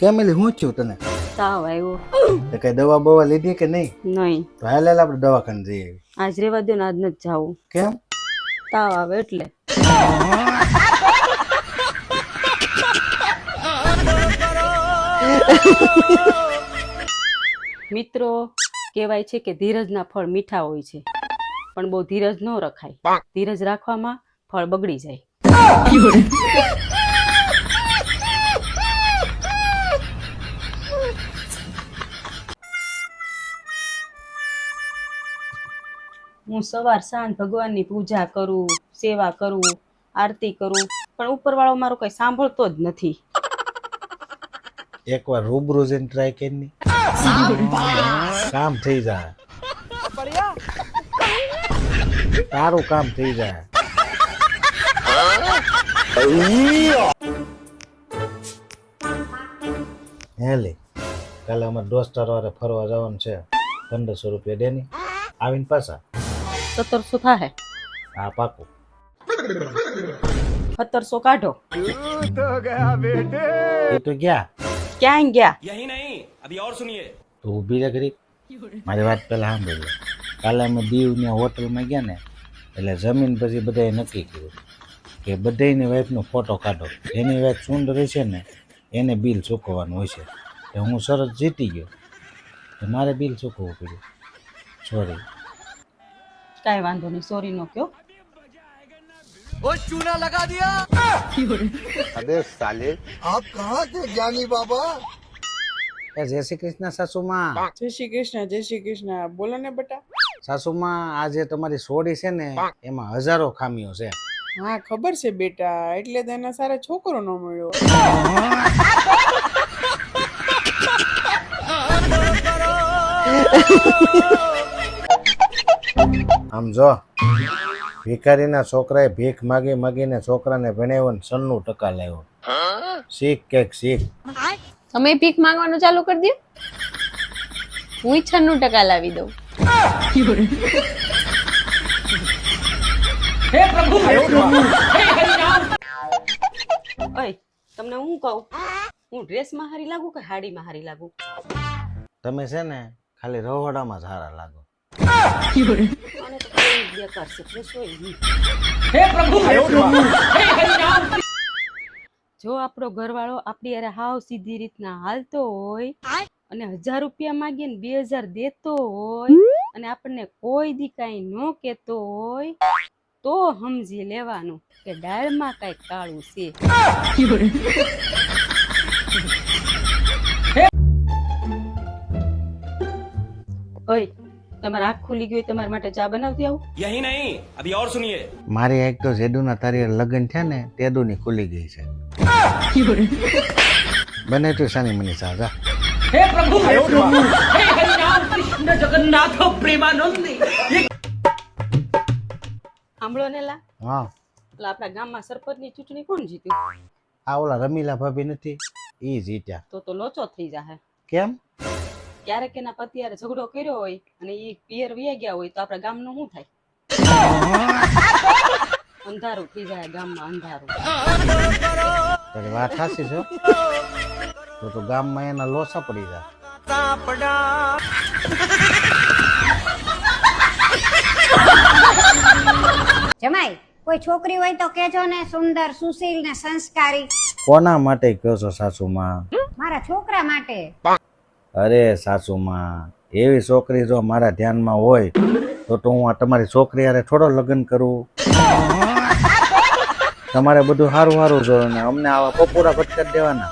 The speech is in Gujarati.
કેમ એલી હું થયું તને? તાવ આવ્યો. તે કઈ દવા બવા લીધી કે નહીં? નહીં. તો હાલ હાલ આપણે દવાખાને જઈએ આજ રેવા દો ને આજ નથી જાવું. કેમ? તાવ આવે એટલે. મિત્રો કહેવાય છે કે ધીરજના ફળ મીઠા હોય છે. પણ બહુ ધીરજ ન રખાય. ધીરજ રાખવામાં ફળ બગડી જાય. હું સવાર સાંજ ભગવાનની પૂજા કરું, સેવા કરું, આરતી કરું, પણ ઉપરવાળો મારો કઈ સાંભળતો જ નથી. એકવાર રૂબરૂ જઈને ટ્રાય કરી કામ થઈ જાય. તારું કામ થઈ જાય. હેલે કાલે અમારે દોસ્તાર વારે ફરવા જવાનું છે. પંદરસો રૂપિયા દેની આવીને પાછા. સત્તરસો થાય હા પાકું. સત્તરસો કાઢો. તો ગયા બેટે એ તો ગયા. ક્યાં ગયા? યહી નહીં અભી ઓર સુનિયે તો ઊભી રહે મારી વાત પહેલા સાંભળી કાલે અમે દીવ દીવની હોટલમાં ગયા ને એટલે જમીન પછી બધાએ નક્કી કર્યું કે બધાની વાઈફનો ફોટો કાઢો. એની વાઈફ સુંદર છે ને એને બિલ ચૂકવવાનું હોય છે તો હું સરસ જીતી ગયો. તો મારે બિલ ચૂકવવું પડ્યું. સોરી કાંઈ વાંધો નહીં સોરી નો કયો. બાબા? જય શ્રી કૃષ્ણ સાસુમાં. જય શ્રી કૃષ્ણ જય શ્રી કૃષ્ણ. બોલો ને બેટા. સાસુમાં આજે તમારી સોડી છે ને એમાં હજારો ખામીઓ છે. હા ખબર છે બેટા એટલે તો એના સારા છોકરો ન મળ્યો. આમ જો ભિખારીના છોકરાએ ભીખ માગી માગીને છોકરાને ભણાવ્યો ને સનનું ટકા લાવ્યો. શીખ કે શીખ. તમે ભીખ માંગવાનું ચાલુ કરી દો હું છન્નું ટકા લાવી દઉં. ઓય તમને હું કહું? હું ડ્રેસમાં હારી લાગુ કે હાડીમાં હારી લાગુ? તમે છે ને ખાલી રહોડામાં સારા લાગો. જો આપણો ઘરવાળો આપણી અરે હાવ સીધી રીતના હાલતો હોય અને હજાર રૂપિયા માંગીએ ને બે હજાર દેતો હોય અને આપણને કોઈ દી કાંઈ ન કેતો હોય તો સમજી લેવાનું કે દાળમાં કાંઈક કાળું છે. ઓય તમારે આંખ ખુલી ગઈ હોય તમારા માટે ચા બનાવતી આવું? યહી નહીં અભી ઓર સુનિએ. મારી આંખ તો જેદુના તારી લગ્ન છે ને તેદુની ખુલી ગઈ છે. બને તો શાની મની ચા જા. હે પ્રભુ હે હરિનામ કૃષ્ણ જગન્નાથ પ્રેમાનંદી. સાંભળો ને લા. હા. એટલે આપણા ગામમાં સરપંચની ચૂંટણી કોણ જીત્યું? આ ઓલા રમીલા ભાભી નથી ઈ જીત્યા. તો તો લોચો થઈ જાહે. કેમ? ક્યારેક એના પતિ હારે ઝઘડો કર્યો હોય અને એ પિયર વ્યા ગયા હોય તો આપણા ગામનું શું થાય? અંધારું થઈ જાય ગામમાં અંધારું. વાત સાચી છો તો તો ગામમાં એના લોસા પડી જાય જમાઈ કોઈ છોકરી હોય તો કેજો ને સુંદર સુશીલ ને સંસ્કારી. કોના માટે કહો છો સાસુમાં? મારા છોકરા માટે. અરે સાસુમાં, એવી છોકરી જો મારા ધ્યાનમાં હોય, તો તો હું આ તમારી છોકરી હારે થોડો લગ્ન કરું. તમારે બધું સારું સારું જોયું ને અમને આવા પપોડા ભટકાટ દેવાના.